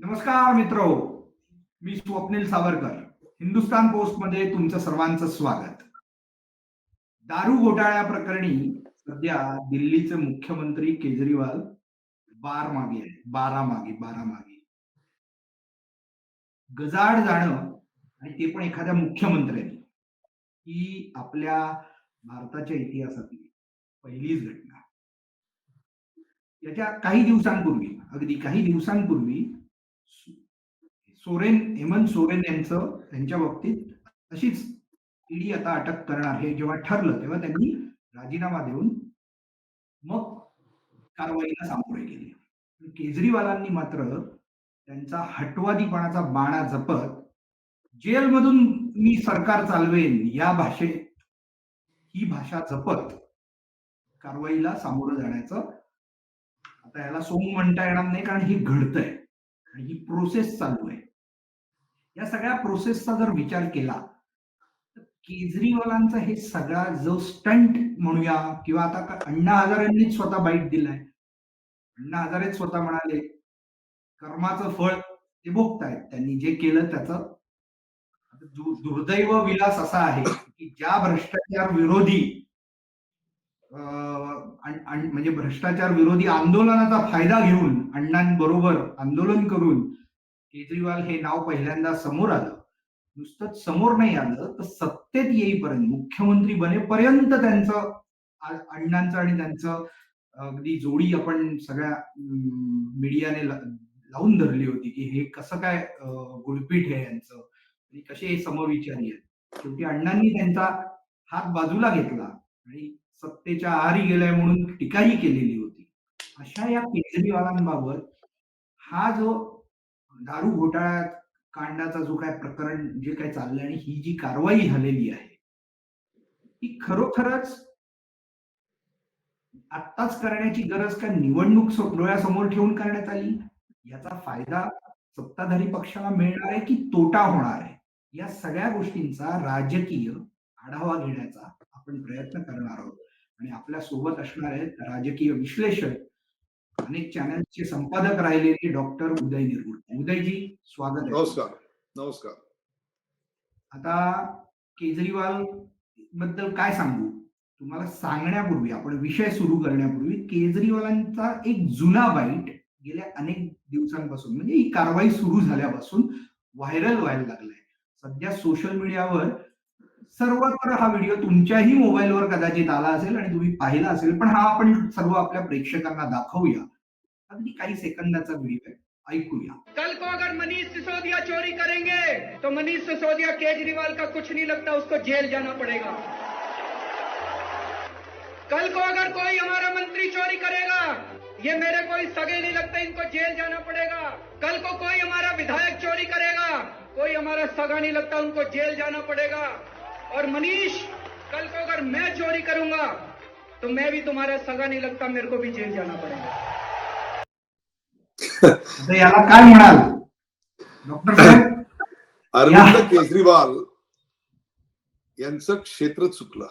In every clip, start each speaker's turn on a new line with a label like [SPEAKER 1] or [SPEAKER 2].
[SPEAKER 1] नमस्कार मित्र मी स्वप्नील सावरकर हिंदुस्तान पोस्टमध्ये तुमचं सर्वांचं स्वागत. दारू घोटाळ्या प्रकरणी सध्या दिल्लीचे मुख्यमंत्री केजरीवाल बार मागे आहे बारा मागे बारा मागे. गजाड जाणं आणि ते पण एखाद्या मुख्यमंत्र्यांनी ही आपल्या भारताच्या इतिहासातली पहिलीच घटना. याच्या काही दिवसांपूर्वी अगदी काही दिवसांपूर्वी सोरेन हेमंत सोरेन यांचं त्यांच्या बाबतीत अशीच ईडी आता अटक करणार हे जेव्हा ठरलं तेव्हा त्यांनी राजीनामा देऊन मग कारवाईला सामोरे गेले. केजरीवालांनी मात्र त्यांचा हटवादीपणाचा बाणा जपत जेलमधून मी सरकार चालवेन या भाषेत ही भाषा जपत कारवाईला सामोरं जाण्याचं आता याला सोंग म्हणता येणार नाही कारण हे घडतंय. आणि ही प्रोसेस चालू आहे. या सगळ्या प्रोसेसचा जर विचार केला तर केजरीवालांचा हे सगळा जो स्टंट म्हणूया किंवा आता अण्णा हजारेंनीच स्वतः बाईट दिलाय. अण्णा हजारेच स्वतः म्हणाले कर्माचं फळ. ते भोगतायत. त्यांनी जे केलं त्याचं आता दुर्दैव विलास असा आहे की ज्या भ्रष्टाचार विरोधी म्हणजे भ्रष्टाचार विरोधी आंदोलनाचा फायदा घेऊन अण्णांबरोबर आंदोलन करून केजरीवाल हे नाव पहिल्यांदा समोर आलं. नुसतंच समोर नाही आलं तर सत्तेत येईपर्यंत मुख्यमंत्री बनेपर्यंत त्यांचं अण्णांचं आणि त्यांचं अगदी जोडी आपण सगळ्या मीडियाने लावून धरली होती की हे कसं काय गुळपीठ आहे यांचं? आणि कसे हे समविचारी आहेत? शेवटी अण्णांनी त्यांचा हात बाजूला घेतला आणि सत्तेच्या आहारी गेलाय म्हणून टीकाही केलेली होती. अशा या केजरीवालांबाबत हा जो दारू घोटाळ्यात कांडाचा जो काय प्रकरण जे काय चाललंय आणि ही जी कारवाई झालेली आहे ती खरोखरच आत्ताच करण्याची गरज का निवडणूक सो- डोळ्यासमोर ठेवून करण्यात आली? याचा फायदा सत्ताधारी पक्षाला मिळणार आहे की तोटा होणार आहे? या सगळ्या गोष्टींचा राजकीय आढावा घेण्याचा आपण प्रयत्न करणार आहोत. आणि आपल्यासोबत असणार आहेत राजकीय विश्लेषक अनेक चॅनलचे संपादक राहिलेले डॉक्टर उदय निरगुड उदयजी स्वागत आहे.
[SPEAKER 2] नमस्कार नमस्कार.
[SPEAKER 1] आता केजरीवाल बद्दल काय सांगू? तुम्हाला सांगण्यापूर्वी आपण विषय सुरू करण्यापूर्वी केजरीवालांचा एक जुना बाईट गेल्या अनेक दिवसांपासून म्हणजे ही कारवाई सुरू झाल्यापासून व्हायरल व्हायला लागलाय. सध्या सोशल मीडियावर सर्वत्र हा व्हिडिओ तुमच्याही मोबाईलवर कदाचित आला असेल आणि तुम्ही पाहिला असेल, पण हा आपण सर्व आपल्या प्रेक्षकांना दाखवूया. अगदी काही सेकंदाचा व्हिडिओ आहे. ऐकूया.
[SPEAKER 3] कल को अगर मनीष सिसोदिया चोरी करेंगे तो मनीष सिसोदिया केजरीवाल का कुछ नहीं लगता, उसको जेल जाना पड़ेगा। कल को अगर कोई हमारा मंत्री चोरी करेगा, ये मेरे कोई सगे नहीं लगते, इनको जेल जाना पड़ेगा। कल को कोई हमारा विधायक चोरी करेगा, कोई हमारा सगा नहीं लगता, उनको जेल जाना पड़ेगा। और मनीष कल को अगर मैं चोरी करूंगा तो मैं भी तुम्हारा सगा नहीं लगता मेरे को भी जेल जाना पड़ेगा।
[SPEAKER 1] याला काय म्हणाल? डॉक्टर साहेब?
[SPEAKER 2] अरविंद केजरीवाल यांचं क्षेत्र चुकलं.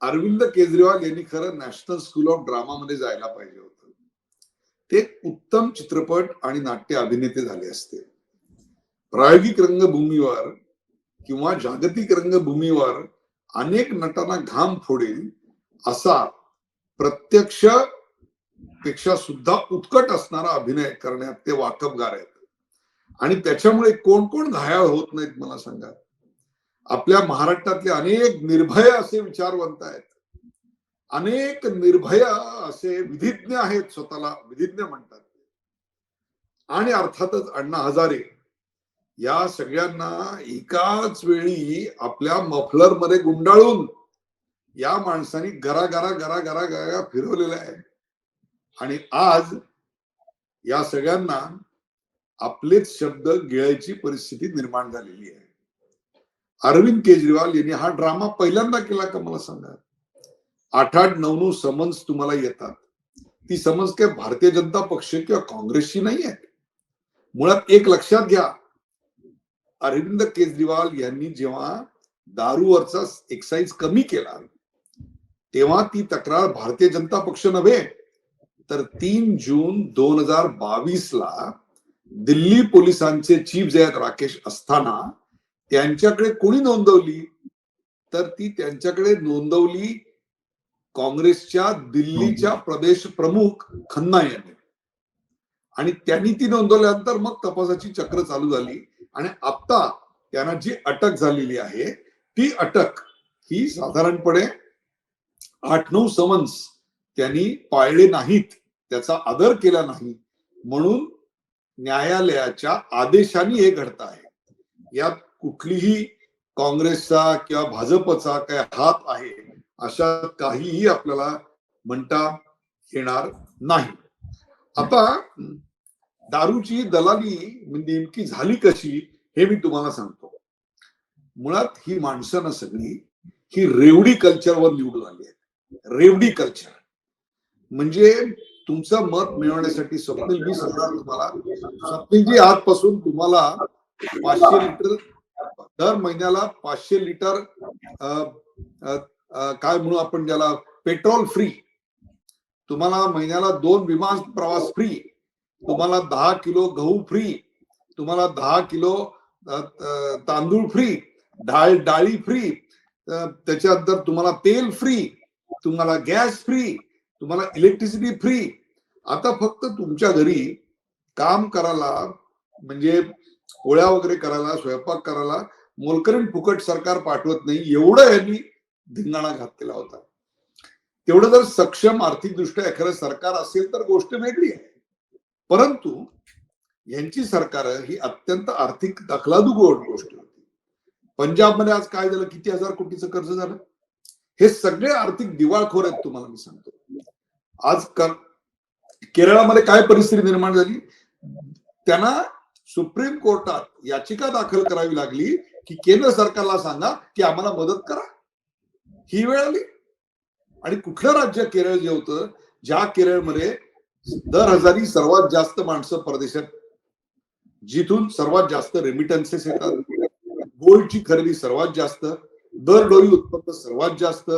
[SPEAKER 2] अरविंद केजरीवाल यांनी खरं नॅशनल स्कूल ऑफ ड्रामा मध्ये जायला पाहिजे होतं. ते उत्तम चित्रपट आणि नाट्य अभिनेते झाले असते. प्रायोगिक रंगभूमीवर किंवा जागतिक रंगभूमीवर अनेक नटांना घाम फोडेल असा प्रत्यक्षपेक्षा सुद्धा उत्कट असणारा अभिनय करण्यात ते वाकबगार आहेत. आणि त्याच्यामुळे कोण कोण घायाळ होत नाहीत मला सांगा. आपल्या महाराष्ट्रातले अनेक निर्भय असे विचारवंत आहेत. अनेक निर्भय असे विधिज्ञ आहेत स्वतःला विधिज्ञ म्हणतात. आणि अर्थातच अण्णा हजारे या सगळ्यांना एकाच वेळी आपल्या मफलरमध्ये गुंडाळून या माणसाने गरा गरा गरा घरा घरा फिरवलेलं आहे. आणि आज या सगळ्यांना आपलेच शब्द गिळायची परिस्थिती निर्माण झालेली आहे. अरविंद केजरीवाल यांनी हा ड्रामा पहिल्यांदा केला का मला सांगा? आठ आठ नऊ नऊ समन्स तुम्हाला येतात. ती समन्स काय भारतीय जनता पक्ष किंवा काँग्रेसची नाही आहे मुळात एक लक्षात घ्या अरविंद केजरीवाल यांनी जेव्हा दारूवरचा एक्साईज कमी केला तेव्हा ती तक्रार भारतीय जनता पक्ष नव्हे. तर तीन जून दोन हजार बावीस ला दिल्ली पोलिसांचे चीफ जे आहेत राकेश असताना त्यांच्याकडे कोणी नोंदवली? तर ती त्यांच्याकडे नोंदवली काँग्रेसच्या दिल्लीच्या प्रदेश प्रमुख खन्ना यांनी. आणि त्यांनी ती नोंदवल्यानंतर मग तपासाची चक्र चालू झाली. आणि आता त्यांना जी अटक झालेली आहे ती अटक ही साधारणपणे आठ नऊ समन्स त्यांनी पाळले नाहीत त्याचा आदर केला नाही. म्हणून न्यायालयाच्या आदेशाने हे घडत आहे. यात कुठलीही काँग्रेसचा किंवा भाजपचा काय हात आहे अशा काहीही आपल्याला म्हणता येणार नाही. आता दारूची दलाली नेमकी झाली कशी हे मी तुम्हाला सांगतो. मुळात ही माणसं ना सगळी ही रेवडी कल्चरवर निवडून आली आहेत. रेवडी कल्चर. म्हणजे तुमचं मत मिळवण्यासाठी स्वप्नील मी सांगणार तुम्हाला स्वप्नीलजी आजपासून तुम्हाला पाचशे लिटर दर महिन्याला पाचशे लिटर काय म्हणू आपण ज्याला पेट्रोल फ्री. तुम्हाला महिन्याला दोन विमान प्रवास फ्री. तुम्हाला दहा किलो गहू फ्री तुम्हाला दहा किलो तांदूळ फ्री डाळ डाळी फ्री त्याच्यानंतर तुम्हाला तेल फ्री तुम्हाला गॅस फ्री तुम्हाला इलेक्ट्रिसिटी फ्री आता फक्त तुमच्या घरी काम करायला म्हणजे पोळ्या वगैरे करायला स्वयंपाक करायला मोलकरीण फुकट सरकार पाठवत नाही एवढं यांनी धिंगाणा घातलेला होता. तेवढं जर सक्षम आर्थिकदृष्ट्या एखादं सरकार असेल तर गोष्ट वेगळी आहे. परंतु यांची सरकार ही अत्यंत आर्थिक दखलादू गोष्ट होती. पंजाबमध्ये आज काय झालं? किती हजार कोटीचं कर्ज झालं? हे सगळे आर्थिक दिवाळखोर आहेत तुम्हाला मी सांगतो. आज केरळामध्ये काय परिस्थिती निर्माण झाली? त्यांना सुप्रीम कोर्टात याचिका दाखल करावी लागली की केंद्र सरकारला सांगा की आम्हाला मदत करा. ही वेळ आली. आणि कुठलं राज्य केरळ जे होतं ज्या केरळमध्ये दर हजारी सर्वात जास्त माणसं परदेशात जिथून सर्वात जास्त रेमिटन्सेस येतात. गोल्डची खरेदी सर्वात जास्त दर डोळी उत्पन्न सर्वात जास्त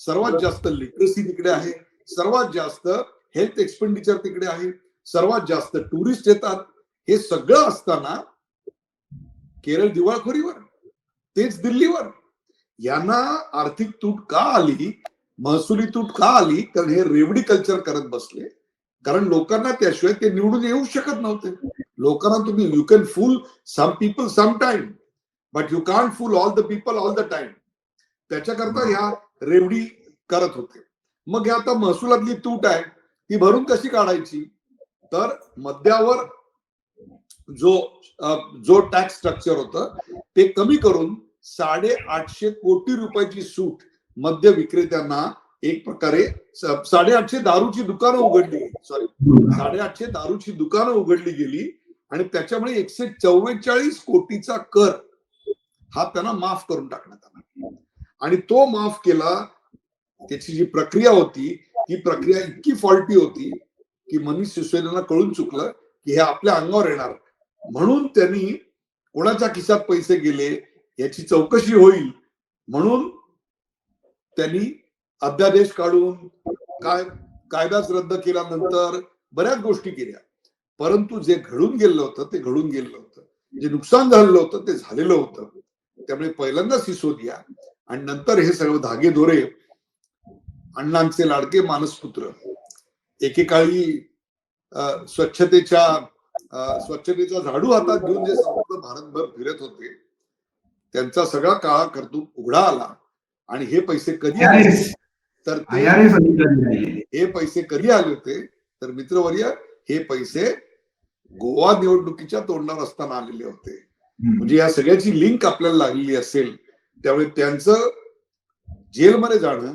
[SPEAKER 2] सर्वात जास्त लिटरसी तिकडे आहे सर्वात जास्त हेल्थ एक्सपेंडिचर तिकडे आहे सर्वात जास्त टुरिस्ट येतात. हे सगळं असताना केरळ दिवाळखोरीवर तेच दिल्लीवर यांना आर्थिक तूट का आली महसुली तूट का आली कारण हे रेवडी कल्चर करत बसले. कारण लोकांना त्याशिवाय ते निवडून येऊ शकत नव्हते. लोकांना तुम्ही you can fool some people some time but you can't fool all the people all the time त्याच्याकरता ह्या रेवडी करत होते. मग आता महसुलातली तूट आहे ती भरून कशी काढायची? तर मद्यावर जो जो टॅक्स स्ट्रक्चर होतं ते कमी करून साडे आठशे कोटी रुपयाची सूट मद्य विक्रेत्यांना एक प्रकारे साडेआठशे दारूची दुकानं उघडली सॉरी साडेआठशे दारूची दुकानं उघडली गेली आणि त्याच्यामुळे एकशे चव्वेचाळीस कोटीचा कर हा त्यांना माफ करून टाकण्यात आला. आणि तो माफ केला त्याची जी प्रक्रिया होती ती प्रक्रिया इतकी फॉल्टी होती की मनीष सिसोदियांना कळून चुकलं की हे आपल्या अंगावर येणार. म्हणून त्यांनी कोणाच्या खिशात पैसे गेले याची चौकशी होईल. म्हणून त्यांनी अध्यादेश काढून काय कायदाच रद्द केल्यानंतर बऱ्याच गोष्टी केल्या. परंतु जे घडून गेलं होतं ते घडून गेलं होतं. जे नुकसान झालेलं होतं ते झालेलं होतं. त्यामुळे पहिल्यांदा सिसोदिया आणि नंतर हे सगळं धागे दोरे अण्णांचे लाडके मानसपुत्र एकेकाळी स्वच्छतेच्या स्वच्छतेचा झाडू हातात घेऊन जे संपूर्ण भारतभर फिरत होते त्यांचा सगळा काळा कर्तूत उघडा आला. आणि हे पैसे कधी आले तर हे पैसे कधी आले होते? तर मित्रवर्य हे पैसे गोवा निवडणुकीच्या तोंडावर असताना आलेले होते. म्हणजे या सगळ्याची लिंक आपल्याला लागलेली असेल त्यामुळे त्यांचं जेलमध्ये जाणं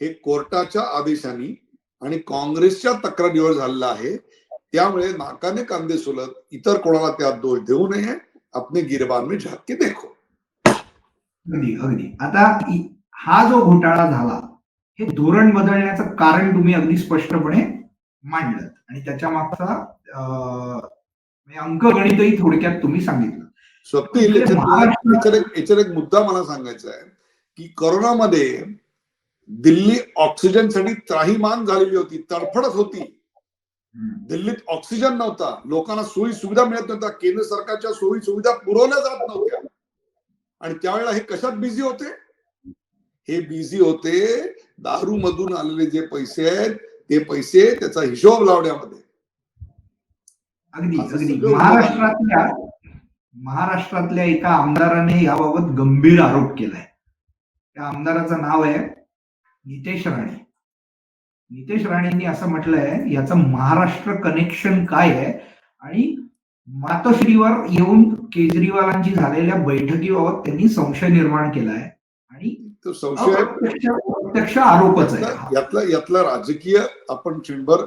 [SPEAKER 2] हे कोर्टाच्या आदेशाने आणि काँग्रेसच्या तक्रारीवर झालेलं आहे. त्यामुळे नाकाने कांदे सोलत इतर कोणाला त्यात दोष देऊ नये. अपने गिरबान में झाक के देखो.
[SPEAKER 1] अगदी अगदी. आता हा जो घोटाळा झाला हे धोरण बदलण्याचं कारण तुम्ही अगदी स्पष्टपणे मांडलं. आणि त्याच्या मागचा म्हणजे अंकगणितही थोडक्यात तुम्ही सांगितलं.
[SPEAKER 2] याच्यात एक मुद्दा मला सांगायचा आहे की कोरोनामध्ये दिल्ली ऑक्सिजनसाठी त्राहीमान झालेली होती तडफडत होती. दिल्लीत ऑक्सिजन नव्हता लोकांना सोयी सुविधा मिळत नव्हत्या केंद्र सरकारच्या सोयी सुविधा पुरवल्या जात नव्हत्या. आणि त्यावेळेला हे कशात बिझी होते? हे बिझी होते दारू मधून आलेले जे पैसे आहेत ते पैसे त्याचा हिशोब लावण्यामध्ये.
[SPEAKER 1] अगदी अगदी. महाराष्ट्रातल्या महाराष्ट्रातल्या एका आमदाराने याबाबत गंभीर आरोप केलाय. त्या आमदाराचं नाव आहे नितेश राणे. नितेश राणेंनी असं म्हटलंय याचं महाराष्ट्र कनेक्शन काय आहे? आणि मातोश्रीवर येऊन केजरीवालांची झालेल्या बैठकीबाबत त्यांनी संशय निर्माण केलाय. आणि
[SPEAKER 2] संशय
[SPEAKER 1] प्रत्यक्ष आरोपच आहे
[SPEAKER 2] यातला यातला राजकीय आपण चिंबर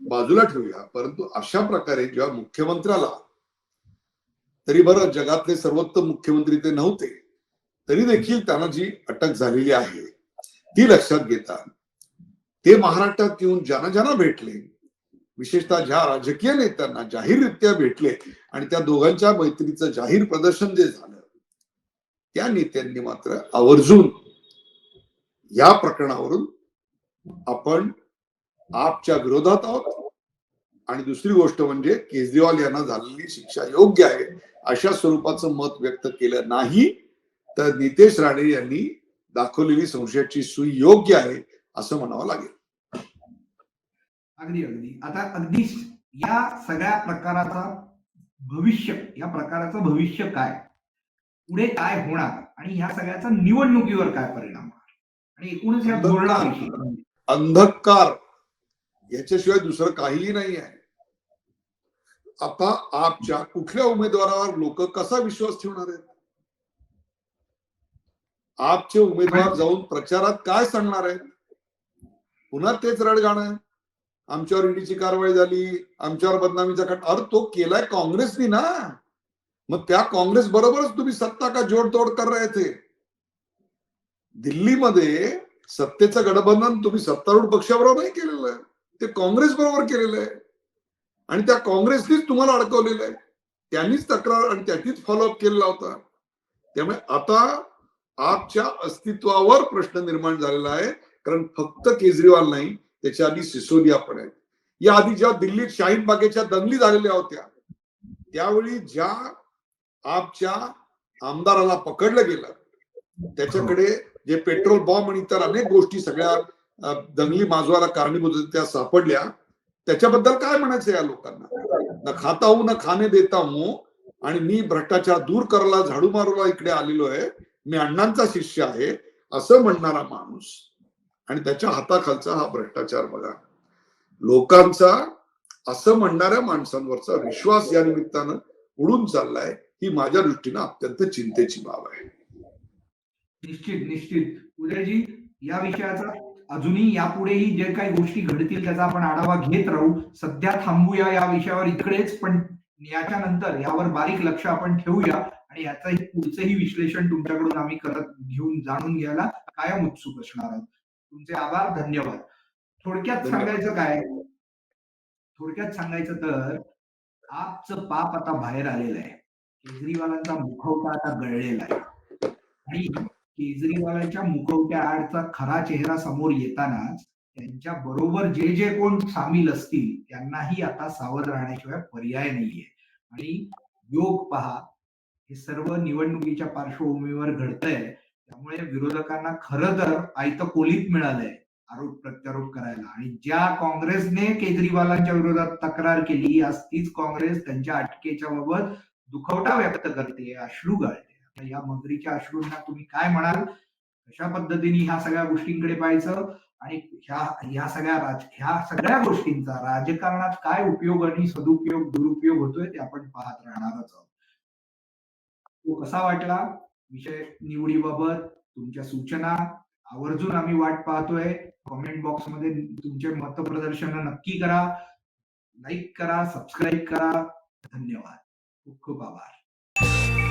[SPEAKER 2] बाजूला ठेवूया. परंतु अशा प्रकारे जेव्हा मुख्यमंत्र्याला तरी बरं जगातले सर्वोत्तम मुख्यमंत्री ते नव्हते तरी देखील त्यांना जी अटक झालेली आहे ती लक्षात घेता ते महाराष्ट्रात येऊन ज्यांना ज्यांना भेटले विशेषतः ज्या राजकीय नेत्यांना जाहीररित्या भेटले आणि त्या दोघांच्या मैत्रीचं जाहीर प्रदर्शन जे झालं त्या नेत्यांनी मात्र आवर्जून या प्रकरणावरून आपण आपच्या विरोधात आहोत. आणि दुसरी गोष्ट म्हणजे केजरीवाल यांना झालेली शिक्षा योग्य आहे अशा स्वरूपाचं मत व्यक्त केलं नाही तर नितेश राणे यांनी दाखवलेली संशयाची सुई योग्य आहे असं म्हणावं लागेल.
[SPEAKER 1] अगदी अगदी. आता अगदी या सगळ्या प्रकाराचा भविष्य या प्रकाराचं भविष्य काय? पुढे काय होणार? आणि ह्या सगळ्याचा निवडणुकीवर काय परिणाम आणि एकूणच या
[SPEAKER 2] अंधकार. याच्याशिवाय दुसरं काहीही नाही आहे आता आपच्या कुठल्या उमेदवारावर लोक कसा विश्वास ठेवणार आहेत? आपचे उमेदवार जाऊन प्रचारात काय सांगणार आहेत? पुन्हा तेच रडगाणं. आमच्यावर ईडीची कारवाई झाली आमच्यावर बदनामीचा कट अरे तो केलाय काँग्रेसनी ना. मग त्या काँग्रेस बरोबरच तुम्ही सत्ता का जोडतोड कर रहे थे? दिल्लीमध्ये सत्तेचं गठबंधन तुम्ही सत्तारूढ पक्षाबरोबर नाही केलेलं आहे. ते काँग्रेस बरोबर केलेलं आहे. आणि त्या काँग्रेसनीच तुम्हाला अडकवलेलं आहे. त्यांनीच तक्रार आणि त्याचीच फॉलोअप केलेला होता. त्यामुळे आता आपच्या अस्तित्वावर प्रश्न निर्माण झालेला आहे. कारण फक्त केजरीवाल नाही त्याच्या आधी सिसोदिया पण आहेत. या आधी ज्या दिल्लीत शाहीन बागेच्या दंगली झालेल्या होत्या त्यावेळी ज्या आपच्या आमदाराला पकडलं गेलं त्याच्याकडे जे पेट्रोल बॉम्ब आणि इतर अनेक गोष्टी सगळ्या दंगली माजवायला कारणीभूत त्या सापडल्या त्याच्याबद्दल काय म्हणायचं या लोकांना? न खाता हूं न खाणे देता हूं आणि मी भ्रष्टाचार दूर करायला झाडू मारूला इकडे आलेलो आहे मी अण्णांचा शिष्य आहे असं म्हणणारा माणूस. आणि त्याच्या हाताखालचा हा भ्रष्टाचार बघा. लोकांचा असं म्हणणाऱ्या माणसांवरचा विश्वास या निमित्तानं उडून चाललाय ही माझ्या दृष्टीनं अत्यंत चिंतेची बाब आहे.
[SPEAKER 1] निश्चित निश्चित. उदयजी या विषयाचा अजूनही यापुढेही जे काही गोष्टी घडतील त्याचा आपण आढावा घेत राहू. सध्या थांबूया या विषयावर इकडेच पण याच्या नंतर यावर बारीक लक्ष आपण ठेवूया आणि याचंही पुढचंही विश्लेषण तुमच्याकडून आम्ही करत घेऊन जाणून घ्यायला कायम उत्सुक असणार आहोत. तुमचे आभार धन्यवाद. थोडक्यात. सांगायचं काय? थोडक्यात सांगायचं तर आपचं पाप आता बाहेर आलेलं आहे. केजरीवालांचा मुखवटा आता गळलेला आहे. आणि केजरीवालाच्या मुखवट्या आडचा खरा चेहरा समोर येतानाच त्यांच्या बरोबर जे जे कोण सामील असतील त्यांनाही आता सावध राहण्याशिवाय पर्याय नाहीये. आणि योग पहा हे सर्व निवडणुकीच्या पार्श्वभूमीवर घडतंय. त्यामुळे विरोधकांना खरं तर आयतं कोलीत मिळालंय आरोप प्रत्यारोप करायला. आणि ज्या काँग्रेसने केजरीवालांच्या विरोधात तक्रार केली आज तीच काँग्रेस त्यांच्या अटकेच्या बाबत दुखवटा व्यक्त करते अश्रू गाळते या मगरीच्या अश्रूंना तुम्ही काय म्हणाल? कशा पद्धतीने ह्या सगळ्या गोष्टींकडे पाहायचं? आणि ह्या ह्या सगळ्या राज ह्या सगळ्या गोष्टींचा राजकारणात काय उपयोग आणि सदुपयोग दुरुपयोग होतोय ते आपण पाहत राहणारच आहोत. तो कसा वाटला? विषय निवडीबाबत तुमच्या सूचना? आवर्जून आम्ही वाट पाहतोय. कॉमेंट बॉक्समध्ये तुमचे मतप्रदर्शन नक्की करा. लाईक करा सबस्क्राईब करा. धन्यवाद. खूप खूप आभार.